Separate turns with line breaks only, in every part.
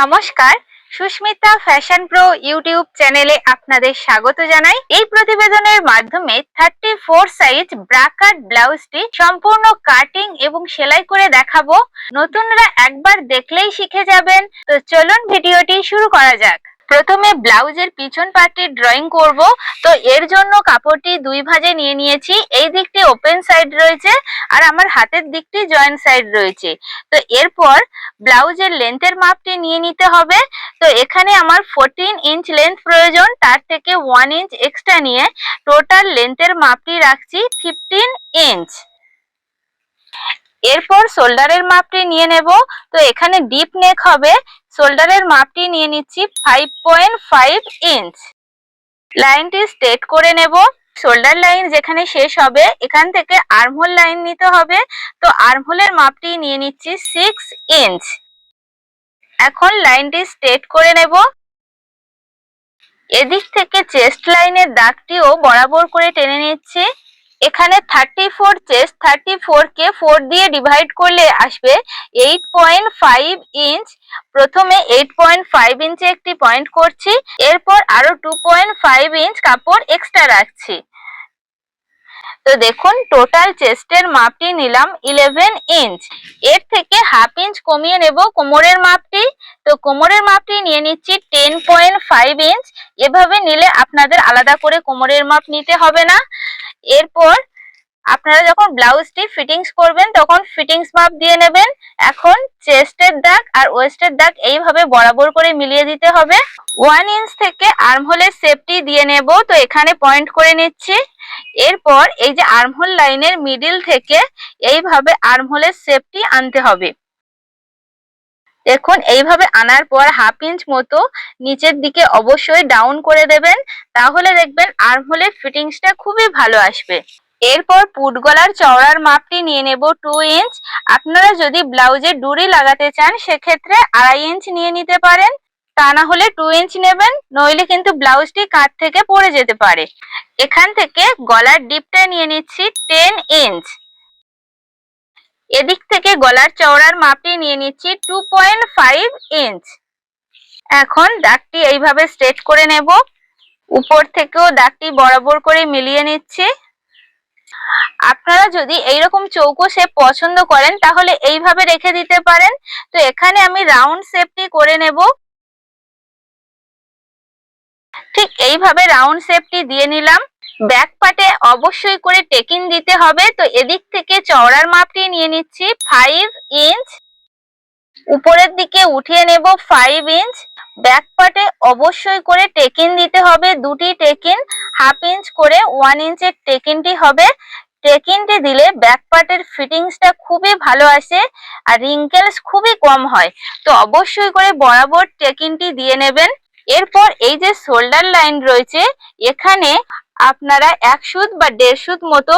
নমস্কার, Susmita fashion pro YouTube চ্যানেলে আপনাদের স্বাগত জানাই। এই প্রতিবেদনের মাধ্যমে থার্টি ফোর সাইজ ব্রাকাট ব্লাউজটি সম্পূর্ণ কাটিং এবং সেলাই করে দেখাবো। নতুনরা একবার দেখলেই শিখে যাবেন। তো চলুন ভিডিওটি শুরু করা যাক। প্রথমে ব্লাউজের পিছন পার্টটি ড্রয়িং করব। তো এর জন্য কাপড়টি দুই ভাজে নিয়ে নিয়েছি। এই দিকটি ওপেন সাইড রয়েছে আর আমার হাতের দিকটি জয়েন্ট সাইড রয়েছে। তো এরপর ব্লাউজের লেন্থের মাপটি নিয়ে নিতে হবে। তো এখানে আমার ফোরটিন ইঞ্চ লেন্থ প্রয়োজন। তার থেকে ওয়ান ইঞ্চ এক্সট্রা নিয়ে টোটাল লেন্থের মাপটি রাখছি ফিফটিন ইঞ্চ এরপর শোল্ডারের মাপটি নিয়ে নেব। তো এখানে ডিপ নেক হবে। শোল্ডারের মাপটি নিয়ে নিচ্ছি ফাইভ পয়েন্ট ফাইভ ইঞ্চ লাইনটি স্ট্রেট করে নেব। শোল্ডার লাইন যেখানে শেষ হবে, এখান থেকে আর্মহোল লাইন নিতে হবে। তো আর্মহোলের মাপটি নিয়ে নিচ্ছি সিক্স ইঞ্চ এখন লাইনটি স্ট্রেট করে নেব। এদিক থেকে চেস্ট লাইনের দাগটিও বরাবর করে টেনে নিচ্ছি। এখানে thirty four chest thirty four কে ফোর দিয়ে ডিভাইড করলে আসবে এইট পয়েন্ট ফাইভ ইঞ্চ প্রথমে এইট পয়েন্ট ফাইভ ইঞ্চে একটি পয়েন্ট করছি, এরপর আরও টু পয়েন্ট ফাইভ ইঞ্চ কাপড় এক্সট্রা রাখছি। তো দেখুন টোটাল চেস্টের মাপটি নিলাম ইলেভেন ইঞ্চ এর থেকে হাফ ইঞ্চ কমিয়ে নেব কোমরের মাপটি। তো কোমরের মাপটি নিয়ে নিচ্ছি টেন পয়েন্ট ফাইভ ইঞ্চ এভাবে নিলে আপনাদের আলাদা করে কোমরের মাপ নিতে হবে না। এরপর আপনারা যখন ব্লাউজটি ফিটিংস করবেন, তখন ফিটিংস মাপ দিয়ে নেবেন। এখন চেস্টের দাগ আর ওয়েস্টের দাগ এইভাবে বরাবর করে মিলিয়ে দিতে হবে। ওয়ান ইঞ্চ থেকে আর্মহোলের সেফটি দিয়ে নেব। তো এখানে পয়েন্ট করে নিচ্ছি। এরপর এই যে আর্মহোল লাইনের মিডিল থেকে এইভাবে আর্মহোলের সেফটি আনতে হবে। দেখুন, এইভাবে আনার পর হাফ ইঞ্চ মতো নিচের দিকে অবশ্যই ডাউন করে দেবেন। তাহলে দেখবেন আর্মহোলের ফিটিংসটা খুবই ভালো আসবে। এরপর পুট গলার চওড়ার মাপটি নিয়ে নেব টু ইঞ্চ আপনারা যদি ব্লাউজে ডুরি লাগাতে চান, সেক্ষেত্রে আড়াই ইঞ্চ নিয়ে নিতে পারেন। তা না হলে টু ইঞ্চ নেবেন, নইলে কিন্তু ব্লাউজটি কাট থেকে পড়ে যেতে পারে। এখান থেকে গলার ডিপটা নিয়ে নিচ্ছি টেন ইঞ্চ এদিক থেকে গলার চওড়ার মাপটি নিয়ে নিচ্ছি টু পয়েন্ট ফাইভ ইঞ্চ এখন দাগটি এইভাবে স্ট্রেট করে নেব। উপর থেকেও দাগটি বরাবর করে মিলিয়ে নিচ্ছি। আপনারা যদি এইরকম চৌকো শেপ পছন্দ করেন, তাহলে এইভাবে রেখে দিতে পারেন। তো এখানে আমি রাউন্ড শেপটি করে নেব। ঠিক এইভাবে রাউন্ড শেপটি দিয়ে নিলাম। ব্যাক পার্টে অবশ্যই করে টেকিং দিতে হবে। তো এদিক থেকে চওড়ার মাপটি নিয়ে নিচ্ছি ফাইভ ইঞ্চ উপরের দিকে উঠিয়ে নেব ফাইভ ইঞ্চ ব্যাক পার্টে অবশ্যই করে টেকিন দিতে হবে, দুটি টেকিন হাফ ইঞ্চ করে ওয়ান ইঞ্চের টেকিনটি হবে। টেকিনটি দিলে ব্যাক পার্টের ফিটিংসটা খুবই ভালো আসে আর রিঙ্কেলস খুবই কম হয়। তো অবশ্যই করে বরাবর টেকিনটি দিয়ে নেবেন। এরপর এই যে শোল্ডার লাইন রয়েছে, এখানে আপনারা এক সুত বা দেড় সুত মতো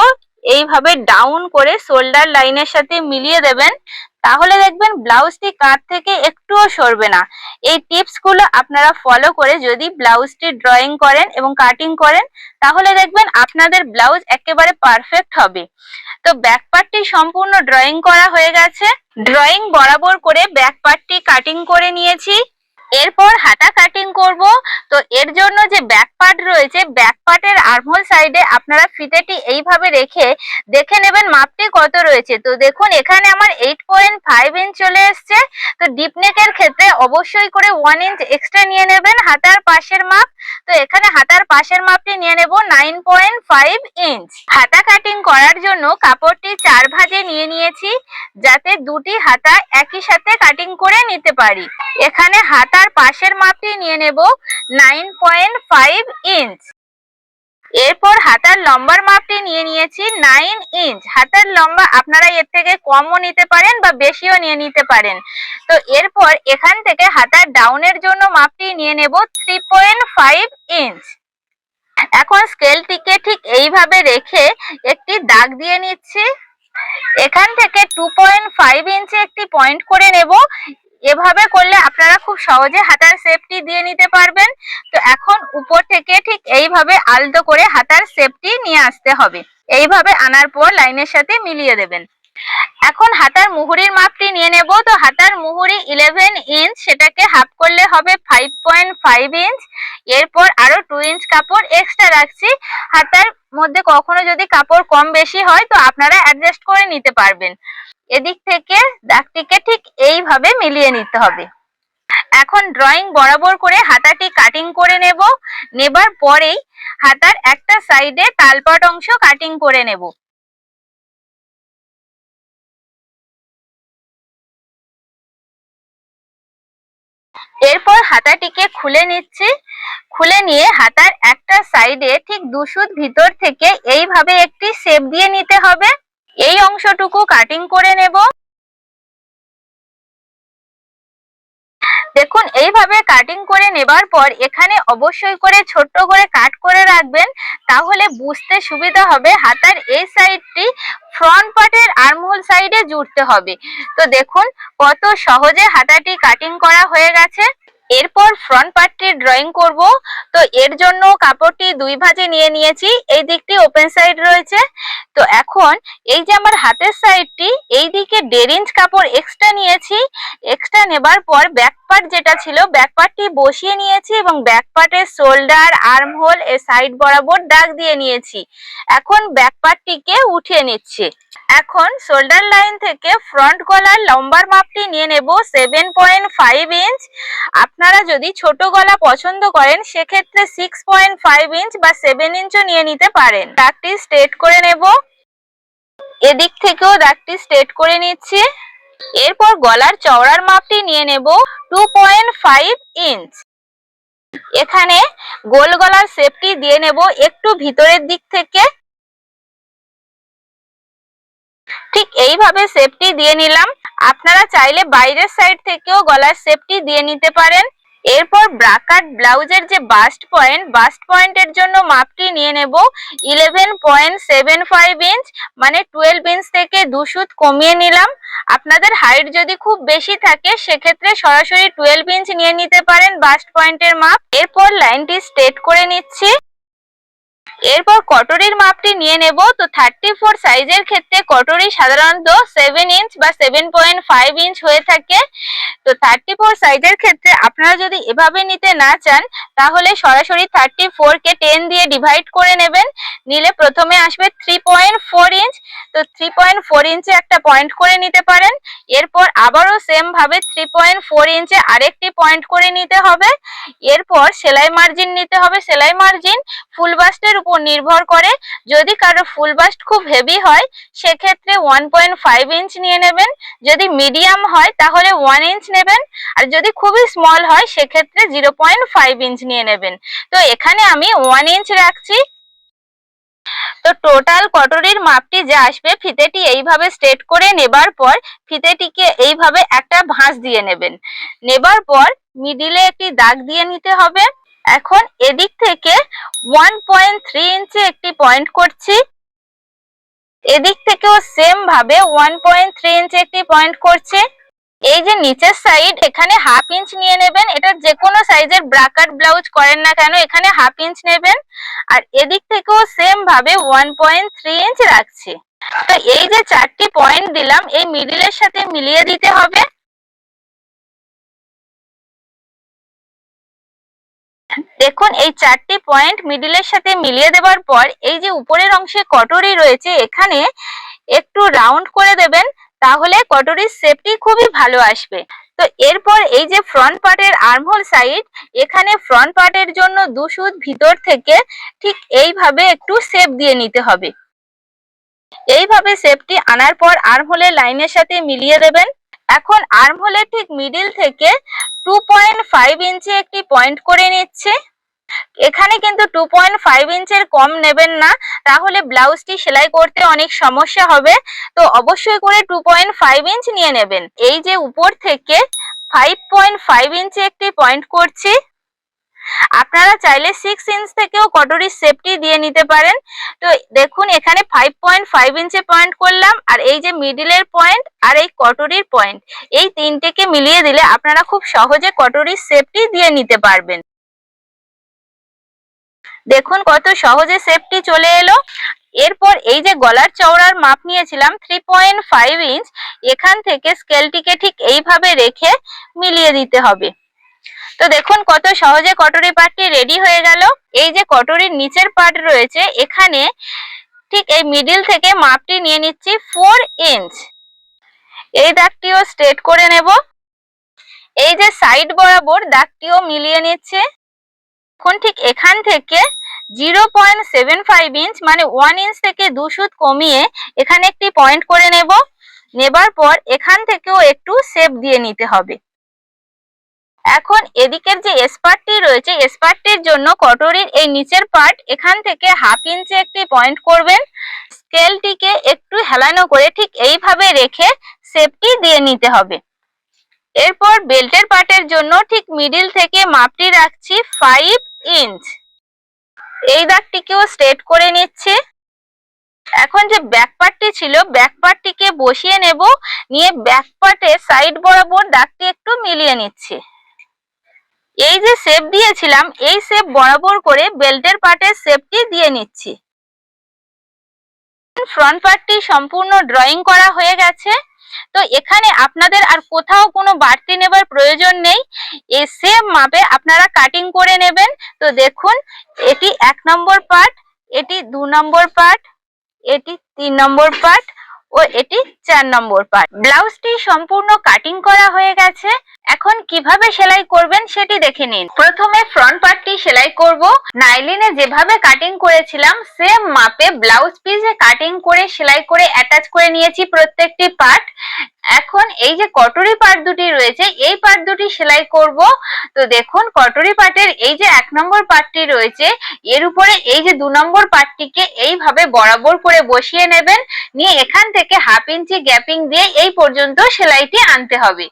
এইভাবে ডাউন করে শোল্ডার লাইনের সাথে মিলিয়ে দেবেন। তাহলে দেখবেন ব্লাউজটি কাঁধ থেকে একটুও সরবে না। এই টিপসগুলো আপনারা ফলো করে যদি ব্লাউজটি ড্রয়িং করেন এবং কাটিং করেন, তাহলে দেখবেন আপনাদের ব্লাউজ একেবারে পারফেক্ট হবে। তো ব্যাক পার্টটি সম্পূর্ণ ড্রয়িং করা হয়ে গেছে। ড্রয়িং বরাবর করে ব্যাক পার্টটি কাটিং করে নিয়েছি। এরপর হাতা কাটিং করব। তো এর জন্য যে ব্যাক পার্ট রয়েছে ব্যাক পার্টের আর্মহোল সাইডে আপনারা ফিতেটি এইভাবে রেখে দেখে নেবেন মাপটি কত রয়েছে। তো দেখুন, এখানে আমার এইট পয়েন্ট ফাইভ ইঞ্চ চলে এসছে। তো ডিপ নেকের ক্ষেত্রে অবশ্যই করে ওয়ান ইঞ্চ এক্সট্রা নিয়ে নেবেন হাতার পাশের মাপ। তো এখানে হাতার পাশের মাপটি নিয়ে নেব নাইন পয়েন্ট ফাইভ ইঞ্চ হাতা কাটিং করার জন্য কাপড়টি চার ভাজে নিয়ে নিয়েছি, যাতে দুটি হাতা একই সাথে কাটিং করে নিতে পারি। এখানে হাতার পাশের মাপটি নিয়ে নেব নাইন পয়েন্ট ফাইভ ইঞ্চ এরপর হাতার লম্বার মাপটি নিয়ে নিয়েছি নাইন ইঞ্চ হাতার লম্বা আপনারা এর থেকে কমও নিতে পারেন বা বেশিও নিয়ে নিতে পারেন। তো এরপর এখান থেকে হাতার ডাউনের জন্য মাপটি নিয়ে নেব থ্রি পয়েন্ট ফাইভ ইঞ্চ এখন স্কেলটিকে ঠিক এইভাবে রেখে একটি দাগ দিয়ে নিচ্ছি। এখান থেকে টু পয়েন্ট ফাইভ ইঞ্চে একটি পয়েন্ট করে নেব। এভাবে করলে আপনারা খুব সহজে হাতার শেপটি দিয়ে নিতে পারবেন। তো এখন উপর থেকে ঠিক এইভাবে আলতো করে হাতার শেপটি নিয়ে আসতে হবে। এইভাবে আনার পর লাইনের সাথে মিলিয়ে দেবেন। এখন হাতার মুহুরির মাপটি নিয়ে নেব। তো হাতার মুহুরি ইলেভেন ইঞ্চ সেটাকে হাফ করলে হবে ফাইভ পয়েন্ট ফাইভ ইঞ্চ এরপর আরও টু ইঞ্চ কাপড় এক্সট্রা রাখছি। হাতার মধ্যে কখনো যদি কাপড় কম বেশি হয়, তো আপনারা অ্যাডজাস্ট করে নিতে পারবেন। এদিক থেকে দাগটিকে ঠিক এইভাবে মিলিয়ে নিতে হবে। এখন ড্রয়িং বরাবর করে হাতাটি কাটিং করে নেব। নেবার পরেই হাতার একটা সাইডে তালপাট অংশ কাটিং করে নেব। এরপর হাতাটিকে খুলে নিচ্ছি। খুলে নিয়ে হাতার একটা সাইডে ঠিক দুশুদ ভিতর থেকে এইভাবে একটি শেপ দিয়ে নিতে হবে। এই অংশটুকু কাটিং করে নেব। দেখুন, এইভাবে কাটিং করে নেবার পর এখানে অবশ্যই করে ছোট্ট করে কাট করে রাখবেন, তাহলে বুঝতে সুবিধা হবে হাতার এই সাইডটি ফ্রন্ট পার্টের আর্মহোল সাইডে জুড়তে হবে। তো দেখুন, কত সহজে হাতাটি কাটিং করা হয়ে গেছে। এরপর ফ্রন্ট পার্টটি ড্রয়িং করব। তো এর জন্য কাপড়টি দুই ভাজে নিয়ে নিয়েছি। এই দিকটি ওপেন সাইড রয়েছে। তো এখন এই যে আমার হাতের সাইডটি এই দিকে দেড় ইঞ্চ কাপড় এক্সট্রা নিয়েছি। এক্সট্রা নেবার পর ব্যাক পার্ট যেটা ছিল ব্যাক পার্টটি বসিয়ে নিয়েছি এবং ব্যাক পার্টের শোল্ডার আর্ম হোল এর সাইড বরাবর দাগ দিয়ে নিয়েছি। এখন ব্যাক পার্টটিকে উঠিয়ে নিচ্ছি। এখন শোল্ডার লাইন থেকে ফ্রন্ট গলার লম্বার মাপটি নিয়ে নেব সেভেন পয়েন্ট ফাইভ ইঞ্চ আপনারা যদি ছোট গলা পছন্দ করেন, সেক্ষেত্রে সিক্স পয়েন্ট ফাইভ ইঞ্চ বা সেভেন ইঞ্চও নিয়ে নিতে পারেন। দাগটি স্ট্রেট করে নেব। এদিক থেকেও দাগটি স্ট্রেট করে নিচ্ছি। এরপর গলার চওড়ার মাপটি নিয়ে নেব। টু পয়েন্ট ফাইভ ইঞ্চ এখানে গোল গলার শেপটি দিয়ে নেব একটু ভিতরের দিক থেকে। ঠিক এইভাবে শেপটি দিয়ে নিলাম। আপনারা চাইলে বাইরের সাইড থেকেও গলার শেপটি দিয়ে নিতে পারেন। এরপর ব্রাকাট ব্লাউজের যে বাস্ট পয়েন্ট বাস্ট পয়েন্টের জন্য মাপটি নিয়ে নেব। Eleven point seven five inch মানে টুয়েলভ ইঞ্চ থেকে দু সুত কমিয়ে নিলাম। আপনাদের হাইট যদি খুব বেশি থাকে, সেক্ষেত্রে সরাসরি টুয়েলভ ইঞ্চ নিয়ে নিতে পারেন বাস্ট পয়েন্টের মাপ। এরপর লাইনটি স্ট্রেট করে নিচ্ছি। এরপর কটরির মাপটি নিয়ে নেব। তো থার্টি ফোর সাইজের ক্ষেত্রে কটরি সাধারণত সেভেন ইঞ্চ বা সেভেন পয়েন্ট ফাইভ ইঞ্চ হয়ে থাকে। তো থার্টি ফোর সাইজের ক্ষেত্রে আপনারা যদি এভাবে নিতে না চান, তাহলে সরাসরি থার্টি ফোরকে টেন দিয়ে ডিভাইড করে নেবেন। নিলে প্রথমে আসবে থ্রি পয়েন্ট ফোর ইঞ্চ তো থ্রি পয়েন্ট ফোর ইঞ্চে একটা পয়েন্ট করে নিতে পারেন। এরপর আবারও সেম ভাবে থ্রি পয়েন্ট ফোর ইঞ্চে আরেকটি পয়েন্ট করে নিতে হবে। এরপর সেলাই মার্জিন নিতে হবে। সেলাই মার্জিন ফুল বাস্টের উপর নির্ভর করে। যদি কারও ফুল বাস্ট খুব হেভি হয়, সেক্ষেত্রে ওয়ান পয়েন্ট ফাইভ ইঞ্চ নিয়ে নেবেন। যদি মিডিয়াম হয়, তাহলে ওয়ান ইঞ্চ নেবেন। আর যদি খুবই স্মল হয়, সেক্ষেত্রে জিরো পয়েন্ট ফাইভ ইঞ্চ নিয়ে নেবেন। তো এখানে আমি ওয়ান ইঞ্চ রাখছি। তো টোটাল কটরির মাপটি যে আসবে, ফিতেটি এইভাবে স্ট্রেট করে নেবার পর, ফিতেটিকে এইভাবে একটা ভাঁজ দিয়ে নেবেন। নেবার পর মিডিলে একটি দাগ দিয়ে নিতে হবে। এখন এদিক থেকে ওয়ান পয়েন্ট থ্রি ইঞ্চে একটি পয়েন্ট করছি। এদিক থেকেও সেম ভাবে ওয়ান পয়েন্ট থ্রি ইঞ্চে একটি পয়েন্ট করছি। এই যে নিচের সাইড এখানে হাফ ইঞ্চ নিয়ে নেবেন। এটা যে কোনো সাইজের ব্রাকাট ব্লাউজ করেন না কেন, এখানে হাফ ইঞ্চ নেবেন। আর এদিক থেকেও সেম ভাবে ওয়ান পয়েন্ট থ্রি ইঞ্চ রাখছি। তো এই যে চারটি পয়েন্ট দিলাম, এই মিডিলের সাথে মিলিয়ে দিতে হবে। দেখুন, এই চারটি পয়েন্ট মিডিলের সাথে মিলিয়ে দেবার পর এই যে উপরের অংশে কটরি রয়েছে, এখানে একটু রাউন্ড করে দেবেন, তাহলে কটরির শেপটি খুবই ভালো আসবে। তো এরপর এই যে ফ্রন্ট পার্টের আর্মহোল সাইড এখানে ফ্রন্ট পার্টের জন্য দু সুদ ভিতর থেকে ঠিক এইভাবে একটু শেপ দিয়ে নিতে হবে। এইভাবে শেপটি আনার পর আর্মহোলের লাইনের সাথে মিলিয়ে দেবেন। এখন আর্মহোলের ঠিক মিডিল থেকে টু পয়েন্ট ফাইভ ইঞ্চি একটি পয়েন্ট করে নিচ্ছে। এখানে কিন্তু টু পয়েন্ট ফাইভ ইঞ্চের কম নেবেন না, তাহলে ব্লাউজটি সেলাই করতে অনেক সমস্যা হবে। তো অবশ্যই করে টু পয়েন্ট ফাইভ ইঞ্চ নিয়ে নেবেন। এই যে উপর থেকে ফাইভ পয়েন্ট ফাইভ ইঞ্চি একটি পয়েন্ট করছি আপনারা চাইলে সিক্স ইঞ্চ থেকেও কটরির সেফটি দিয়ে নিতে পারেন। তো দেখুন, এখানে ফাইভ পয়েন্ট ফাইভ ইঞ্চে পয়েন্ট করলাম, আর এই যে মিডিলের পয়েন্ট আর এই কটরির পয়েন্ট এই তিনটেকে মিলিয়ে দিলে আপনারা খুব সহজে কটরির সেফটি দিয়ে নিতে পারবেন। দেখুন কত সহজে সেফটি চলে এলো। এরপর এই যে গলার চওড়ার মাপ নিয়েছিলাম থ্রি পয়েন্ট ফাইভ ইঞ্চ এখান থেকে স্কেলটিকে ঠিক এইভাবে রেখে মিলিয়ে দিতে হবে। তো দেখুন কত সহজে কটরি পাটটি রেডি হয়ে গেল। এই যে কটরির নিচের পার্ট রয়েছে, এখানে ঠিক এই মিডিল থেকে মাপটি নিয়ে নিচ্ছি ফোর ইঞ্চ এই দাগটিও স্ট্রেট করে নেব। এই যে সাইড বরাবর দাগটিও মিলিয়ে নিচ্ছে। এখন ঠিক এখান থেকে zero point seven five inch মানে ওয়ান ইঞ্চ থেকে দু কমিয়ে এখানে একটি পয়েন্ট করে নেব। নেবার পর এখান থেকেও একটু সেপ দিয়ে নিতে হবে। এখন এদিকের যে এসপার্টটি রয়েছে এসপার্টটির জন্য কটরির এই নিচের পার্ট এখান থেকে হাফ ইঞ্চে একটি পয়েন্ট করবেন। স্কেলটিকে একটু হেলানো করে ঠিক এইভাবে রেখে সেপটি দিয়ে নিতে হবে। এরপর বেল্টের পার্টের জন্য ঠিক মিডিল থেকে মাপটি রাখছি ফাইভ ইঞ্চ এই দাগটিকেও স্ট্রেট করে নিচ্ছে। এখন যে ব্যাক পার্টটি ছিল ব্যাক পার্টটিকে বসিয়ে নেব। নিয়ে ব্যাক পার্টের সাইড বরাবর দাগটি একটু মিলিয়ে নিচ্ছি। এই যে শেপ দিয়েছিলাম, এই শেপ বরাবর করে বেল্টের পার্টের শেপটি দিয়ে নিচ্ছি। ফ্রন্ট পার্টটি সম্পূর্ণ ড্রয়িং করা হয়ে গেছে। তো এখানে আপনাদের আর কোথাও কোনো বাড়তি নেবার প্রয়োজন নেই। এই সেম মাপে আপনারা কাটিং করে নেবেন। তো দেখুন, এটি এক নম্বর পার্ট এটি দু নম্বর পার্ট এটি তিন নম্বর পার্ট ও এটি চার নম্বর পার্ট ব্লাউজটি সম্পূর্ণ কাটিং করা হয়ে গেছে। এখন কীভাবে সেলাই করবেন সেটি দেখে নিন। প্রথমে ফ্রন্ট পার্টটি সেলাই করব। নাইলিনে যেভাবে কাটিং করেছিলাম সেম মাপে ব্লাউজ পিসে কাটিং করে সেলাই করে অ্যাটাচ করে নিয়েছি প্রত্যেকটি পার্ট এখন এই যে কটরি পার্ট দুটি রয়েছে, এই পার্ট দুটি সেলাই করব। তো দেখুন কটরি পার্টের এই যে এক নম্বর পার্টটি রয়েছে, এর উপরে এই যে দু নম্বর পার্টটিকে এইভাবে বরাবর করে বসিয়ে নেবেন। নিয়ে এখান থেকে হাফ ইঞ্চি গ্যাপিং দিয়ে এই পর্যন্ত সেলাইটি আনতে হবে।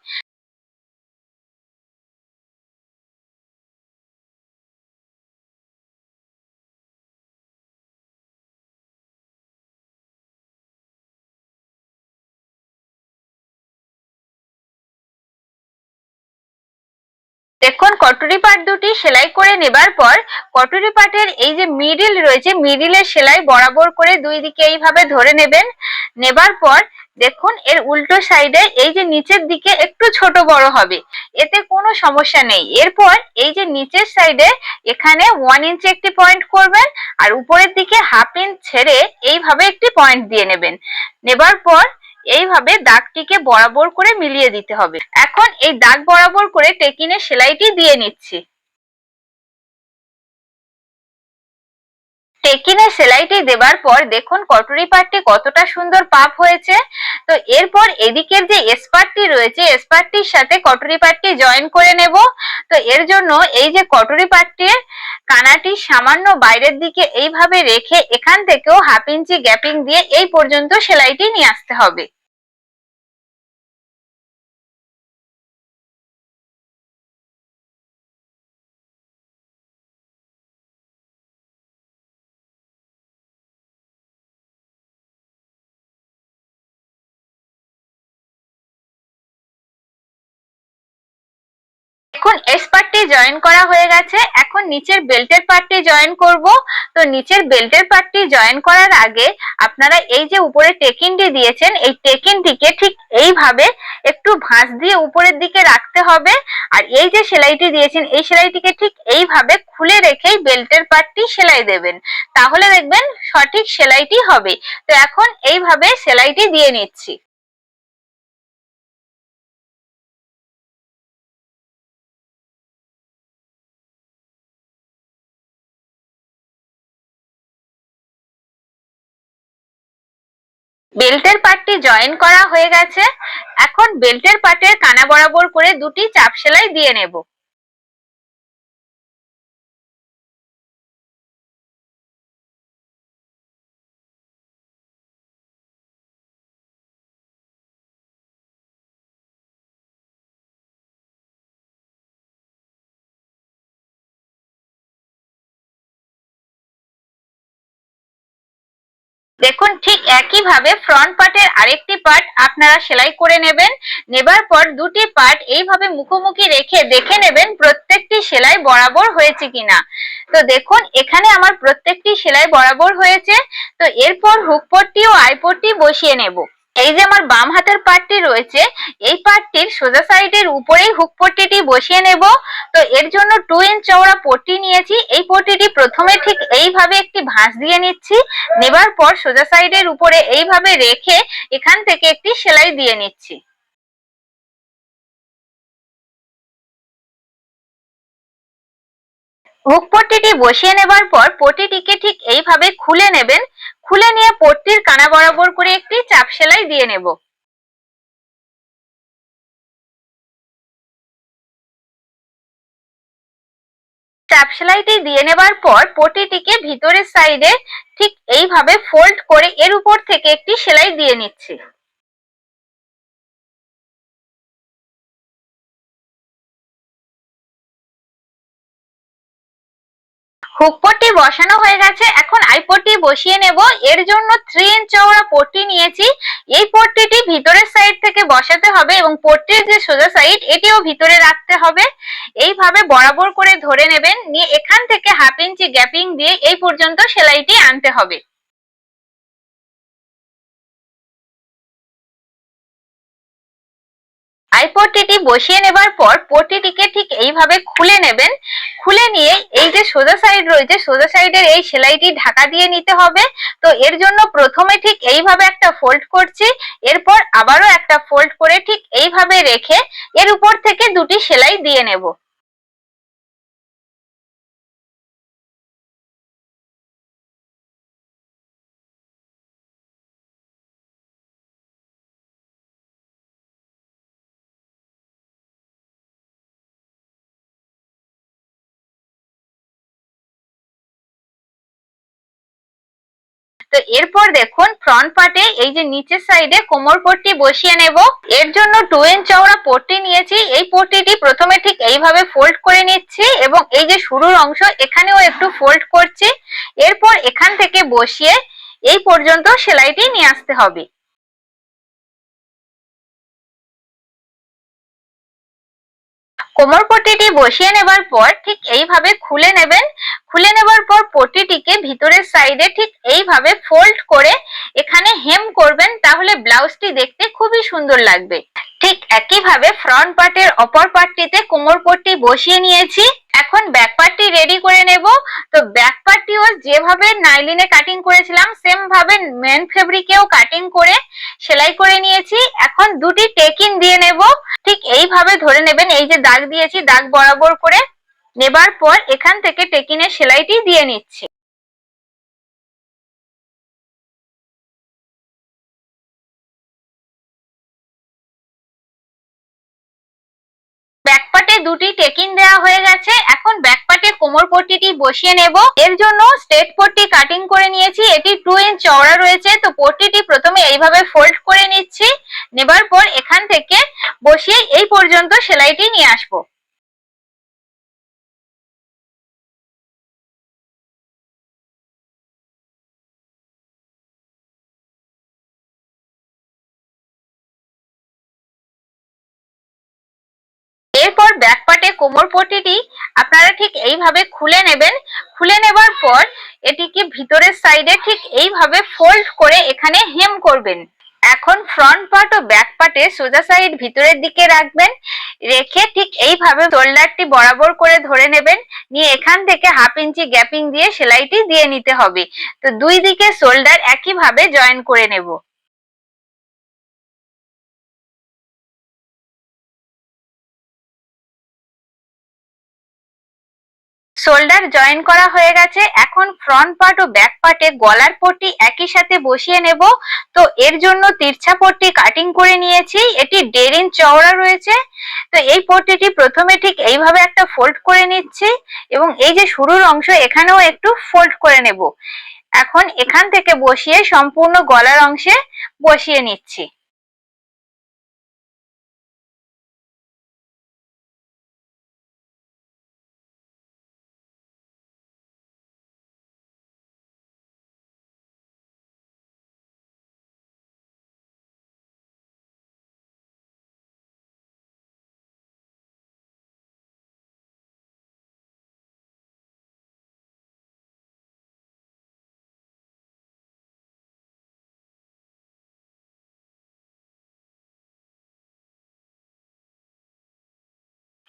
দেখুন, কটুরি পাট দুটি সেলাই করে নেবার পর কটুরি পাটের এই যে মিডিল রয়েছে মিডিলের সেলাই বরাবর করে দুই দিকে এইভাবে ধরে নেবেন। নেবার পর দেখুন, এর উল্টো সাইডে এই যে নিচের দিকে একটু ছোট বড় হবে, এতে কোনো সমস্যা নেই। এরপর এই যে নিচের সাইডে এখানে ওয়ান ইঞ্চ একটি পয়েন্ট করবেন, আর উপরের দিকে হাফ ইঞ্চ ছেড়ে এইভাবে একটি পয়েন্ট দিয়ে নেবেন। নেবার পর এইভাবে দাগটিকে বরাবর করে মিলিয়ে দিতে হবে। এখন এই দাগ বরাবর করে টেকিনে সেলাইটি দিয়ে নিচ্ছি। টেকিনের সেলাইটি দেবার পর দেখুন কটরি পাটটি কতটা সুন্দর পাপ হয়েছে। তো এরপর এদিকের যে এসপার্টটি রয়েছে এসপার্টটির সাথে কটরি পাটটি জয়েন করে নেব। তো এর জন্য এই যে কটরি পাটটির কানাটি সামান্য বাইরের দিকে এইভাবে রেখে এখান থেকেও হাফ ইঞ্চি গ্যাপিং দিয়ে এই পর্যন্ত সেলাইটি নিয়ে আসতে হবে। এখন এস পার্টটি জয়েন করা হয়ে গেছে। এখন নিচের বেল্টের পার্টটি জয়েন করব। তো নিচের বেল্টের পার্টটি জয়েন করার আগে আপনারা এই যে উপরে টেকিনটি দিয়েছেন, এই টেকিনটিকে ঠিক এইভাবে একটু ভাঁজ দিয়ে উপরের দিকে রাখতে হবে। আর এই যে সেলাইটি দিয়েছেন, এই সেলাইটিকে ঠিক এইভাবে খুলে রেখেই বেল্টের পার্টটি সেলাই দেবেন। তাহলে দেখবেন সঠিক সেলাইটি হবে। তো এখন এইভাবে সেলাইটি দিয়ে নিচ্ছি। বেল্টের পার্টটি জয়েন করা হয়ে গেছে। এখন বেল্টের পার্টের কানা বরাবর করে দুটি চাপ সেলাই দিয়ে নেব। দেখুন, ঠিক একই ভাবে ফ্রন্ট পার্টের আরেকটি পার্ট আপনারা সেলাই করে নেবেন। নেবার পর দুটি পার্ট এইভাবে মুখোমুখি রেখে দেখে নেবেন প্রত্যেকটি সেলাই বরাবর হয়েছে কিনা। তো দেখুন, এখানে আমার প্রত্যেকটি সেলাই বরাবর হয়েছে। তো এরপর হুক পট্টি ও আইপট্টি বসিয়ে নেব। এই যে আমার বাম হাতের পাটটি রয়েছে, এই পাটটির সোজা সাইডের উপরেই হুক পট্টিটি বসিয়ে নেব। তো এর জন্য টু ইঞ্চ চওড়া পট্টি নিয়েছি। এই পট্টিটি প্রথমে ঠিক এইভাবে একটি ভাঁজ দিয়ে নিচ্ছি। নেবার পর সোজা সাইডের উপরে এইভাবে রেখে এখান থেকে একটি সেলাই দিয়ে নিচ্ছি। হুক পট্টিটি বসিয়ে নেবার পর পটিটিকে ঠিক এইভাবে খুলে নেবেন। খুলে নিয়ে পট্টির কানা বরাবর করে একটি চাপ সেলাই দিয়ে নেব। চাপ সেলাইটি দিয়ে নেবার পর পটিটিকে ভিতরের সাইডে ঠিক এইভাবে ফোল্ড করে এর উপর থেকে একটি সেলাই দিয়ে নিচ্ছি। হুক পট্টি বসানো হয়ে গেছে। এখন আই পট্টি বসিয়ে নেব। এর জন্য থ্রি ইঞ্চ চওড়া পট্টি নিয়েছি। এই পট্টিটি ভিতরের সাইড থেকে বসাতে হবে এবং পট্টির যে সোজা সাইড এটিও ভিতরে রাখতে হবে। এইভাবে বরাবর করে ধরে নেবেন। নিয়ে এখান থেকে হাফ ইঞ্চি গ্যাপিং দিয়ে এই পর্যন্ত সেলাইটি আনতে হবে। আই পট্টিটি বসিয়ে নেবার পর পট্টিটিকে ঠিক এইভাবে খুলে নেবেন। খুলে নিয়ে এই যে সোজা সাইড রয়েছে, সোজা সাইডের এই সেলাইটি ঢাকা দিয়ে নিতে হবে। তো এর জন্য প্রথমে ঠিক এইভাবে একটা ফোল্ড করছি, এরপর আবারও একটা ফোল্ড করে ঠিক এইভাবে রেখে এর উপর থেকে দুটি সেলাই দিয়ে নেব। তো এরপর দেখুন ফ্রন্ট পার্টে এই যে নিচের সাইডে কোমর পট্টি বসিয়ে নেব। এর জন্য টু ইঞ্চ চওড়া পট্টি নিয়েছি। এই পট্টিটি প্রথমে ঠিক এইভাবে ফোল্ড করে নিচ্ছি এবং এই যে শুরুর অংশ, এখানেও একটু ফোল্ড করছি। এরপর এখান থেকে বসিয়ে এই পর্যন্ত সেলাইটি নিয়ে আসতে হবে। কোমর পটিটি বসিয়ে নেবার পর ঠিক এইভাবে খুলে নেবেন। খুলে নেবার পর পটিটিকে ভিতরের সাইডে ঠিক এইভাবে ফোল্ড করে এখানে হেম করবেন, তাহলে ব্লাউজটি দেখতে খুবই সুন্দর লাগবে। ঠিক একইভাবে ফ্রন্ট পার্টের অপর পার্টটিতে কোমর পট্টি বসিয়ে নিয়েছি। এখন ব্যাক পার্টটি রেডি করে নেব। তো ব্যাক পার্টটিও যেভাবে নাইলিনে কাটিং করেছিলাম সেম ভাবে মেন ফেব্রিকেও কাটিং করে সেলাই করে নিয়েছি। এখন দুটি টেকিং দিয়ে নেব। ঠিক এইভাবে ধরে নেবেন, এই যে দাগ দিয়েছি, দাগ বরাবর করে। নেবার পর এখান থেকে টেকিনের সেলাইটি দিয়ে নিচ্ছি। ব্যাকপাটে দুটি টেকিন দেওয়া হয়ে গেছে। এখন ব্যাকপাটে কোমর পট্টিটি বসিয়ে নেব। এর জন্য স্ট্রেট পট্টি কাটিং করে নিয়েছি। এটি টু ইঞ্চ চওড়া রয়েছে। তো পট্টিটি প্রথমে এইভাবে ফোল্ড করে নিচ্ছি। নেবার পর এখান থেকে বসিয়ে এই পর্যন্ত সেলাইটি নিয়ে আসব। কোমর পট্টিটি আপনারা ঠিক এইভাবে খুলে নেবেন। খুলে নেবার পর এটিকে ভিতরের সাইডে ঠিক এইভাবে ফোল্ড করে এখানে হেম করবেন। এখন ফ্রন্ট পার্ট ও ব্যাক পার্টে সোজা সাইড ভিতরের দিকে রাখবেন। রেখে ঠিক এইভাবে শোল্ডারটি বরাবর করে ধরে নেবেন। নিয়ে এখান থেকে হাফ ইঞ্চি গ্যাপিং দিয়ে সেলাইটি দিয়ে নিতে হবে। তো দুই দিকে শোল্ডার একইভাবে জয়েন করে নেব। শোল্ডার জয়েন করা হয়ে গেছে। এখন ফ্রন্ট পার্ট ও ব্যাক পার্টে গলার পট্টি একই সাথে বসিয়ে নেব। তো এর জন্য তিরছা পট্টি কাটিং করে নিয়েছি। এটি দেড় ইঞ্চ চওড়া রয়েছে। তো এই পট্টিটি প্রথমে ঠিক এইভাবে একটা ফোল্ড করে নিচ্ছি এবং এই যে শুরুর অংশ এখানেও একটু ফোল্ড করে নেব। এখন এখান থেকে বসিয়ে সম্পূর্ণ গলার অংশে বসিয়ে নিচ্ছি।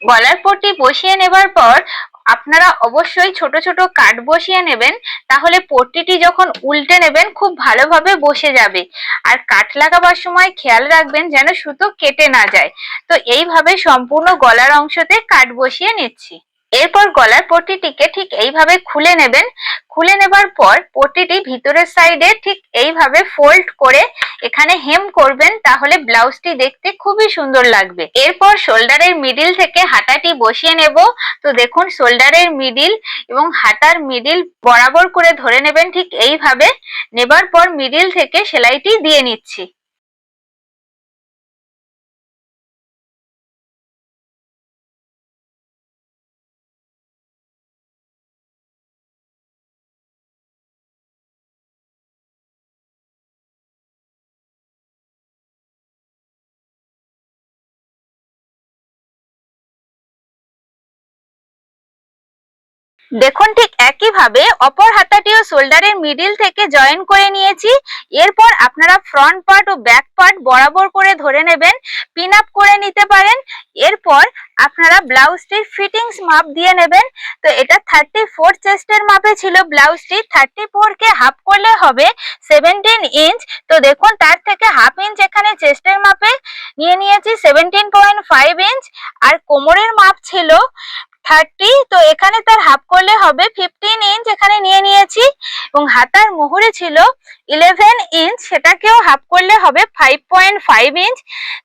গলার পট্টি বসিয়ে নেবার পর আপনারা অবশ্যই ছোট ছোট কাঠ বসিয়ে নেবেন, তাহলে পট্টিটি যখন উল্টে নেবেন খুব ভালোভাবে বসে যাবে। আর কাঠ লাগাবার সময় খেয়াল রাখবেন যেন সুতো কেটে না যায়। তো এইভাবে সম্পূর্ণ গলার অংশতে কাঠ বসিয়ে নিচ্ছি। এরপর গলার পট্টিটিকে ঠিক এইভাবে খুলে নেবেন। খুলে নেবার পর পট্টিটি ভিতরের সাইডে ঠিক এইভাবে ফোল্ড করে এখানে হেম করবেন, তাহলে ব্লাউজটি দেখতে খুবই সুন্দর লাগবে। এরপর শোল্ডারের মিডিল থেকে হাতাটি বসিয়ে নেব। তো দেখুন, শোল্ডারের মিডিল এবং হাতার মিডিল বরাবর করে ধরে নেবেন, ঠিক এইভাবে। নেবার পর মিডিল থেকে সেলাইটি দিয়ে নিচ্ছি। দেখুন ঠিক একইভাবে অপর হাতাটিও শোল্ডারের মিডিল থেকে জয়েন করে নিয়েছি। এরপর আপনারা ফ্রন্ট পার্ট ও ব্যাক পার্ট বরাবর করে ধরে নেবেন, পিন আপ করে নিতে পারেন। এরপর আপনারা ব্লাউজটির ফিটিংস মাপ দিয়ে নেবেন। তো এটা থার্টি ফোর চেস্টের মাপে ছিল ব্লাউজটি থার্টি ফোর কে হাফ করলে হবে সেভেন্টিন ইঞ্চ তো দেখুন তার থেকে হাফ ইঞ্চ এখানে চেস্টের মাপে নিয়ে নিয়েছি সেভেন্টিন পয়েন্ট ফাইভ ইঞ্চ আর কোমরের মাপ ছিল থার্টি, তো এখানে তার হাফ করলে হবে ফিফটিন ইঞ্চ এখানে নিয়ে নিয়েছি। এবং হাতার মুহুরে ছিল ইলেভেন ইঞ্চ সেটাকেও হাফ করলে হবে ফাইভ পয়েন্ট ফাইভ ইঞ্চ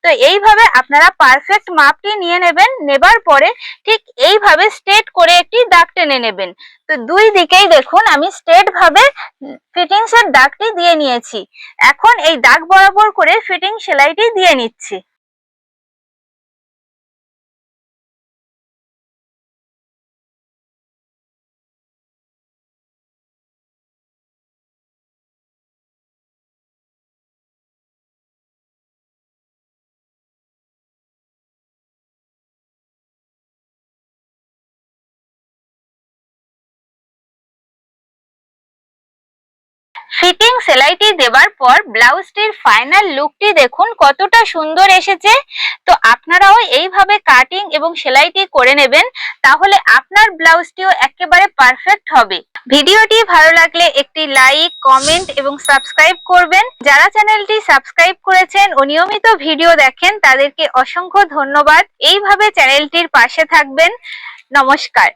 তো এইভাবে আপনারা পারফেক্ট মাপটি নিয়ে নেবেন, নেবার পরে ঠিক এইভাবে স্ট্রেট করে একটি দাগ টেনে নেবেন। তো দুই দিকেই দেখুন, আমি স্ট্রেট ভাবে ফিটিংস এর দাগটি দিয়ে নিয়েছি। এখন এই দাগ বরাবর করে ফিটিং সেলাইটি দিয়ে নিচ্ছি। ফিটিং সেলাইটি দেবার পর ব্লাউজটির ফাইনাল লুকটি দেখুন, কতটা সুন্দর এসেছে। তো আপনারাও এইভাবে কাটিং এবং সেলাইটি করে নেবেন, তাহলে আপনার ব্লাউজটিও একেবারে পারফেক্ট হবে। ভিডিওটি ভালো লাগলে একটি লাইক, কমেন্ট এবং সাবস্ক্রাইব করবেন। যারা চ্যানেলটি সাবস্ক্রাইব করেছেন ও নিয়মিত ভিডিও দেখেন, তাদেরকে অসংখ্য ধন্যবাদ। এইভাবে চ্যানেলটির পাশে থাকবেন। নমস্কার।